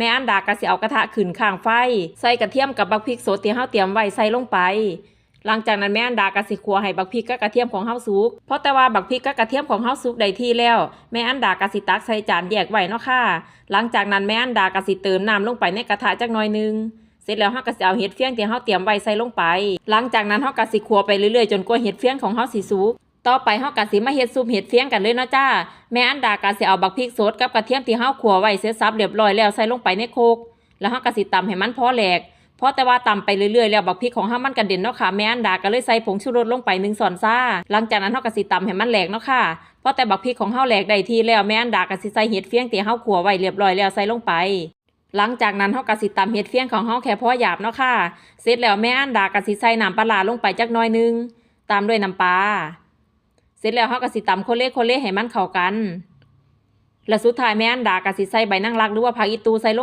แม่อันดาก็สิเอากระทะขึ้นข้างไฟ ใส่กระเทียมกับบักพริกสดที่เฮาเตรียมไว้ใส่ลงไป หลังจากนั้นแม่อันดาก็สิคั่วให้บักพริกกับกระเทียมของเฮาสุก เพราะแต่ว่าบักพริกกับกระเทียมของเฮาสุกได้ที่แล้ว แม่อันดาก็สิตักใส่จานแยกไว้เนาะค่ะ หลังจากนั้นแม่อันดาก็สิเติมน้ำลงไปในกระทะจักหน่อยนึงเสร็จแล้วเฮาก็สิเอาเห็ดเฟี้ยงที่เฮาเตรียมไว้ใส่ลงไป หลังจากนั้นเฮาก็สิคั่วไปเรื่อยๆจนกว่าเห็ดเฟี้ยงของเฮาสิสุก ต่อไปเฮาก็สิมาเฮ็ดซุปเห็ดเฟียงกันเลยเนาะจ้า แม่อันดาก็สิเอาบักพริกสดกับกระเทียมที่เฮาคั่วไว้เสร็จสับเรียบร้อยแล้วใส่ลงไปในโคก แล้วเฮาก็สิตำให้มันพอแหลกเพราะแต่ว่าตำไปเรื่อยๆแล้วบักพริกของเฮามันกระเด็นเนาะค่ะแม่อันดาก็เลยใส่ผงชูรสลงไป1ช้อนซ่า หลังจากนั้นเฮาก็สิตำให้มันแหลกเนาะค่ะเพราะแต่บักพริกของเฮาแหลกได้ทีแล้วแม่อันดาก็สิใส่เห็ดเฟียงที่เฮาคั่วไว้เรียบร้อยแล้วใส่ลงไปหลังจากนั้นเฮาก็สิตำเห็ดเฟียงของเฮาแค่พอหยาบเนาะค่ะ เสร็จแล้วแม่อันดาก็สิใส่น้ำปลาร้าลงไปจักน่อยนึง ตามด้วยน้ำปลา เสร็จแล้วเฮาก็สิตำโคเล่โคเล่ให้มันเข้ากัน และสุดท้ายแม่อันดาก็สิใส่ใบนางรักหรือว่าผักอีตูใส่ลง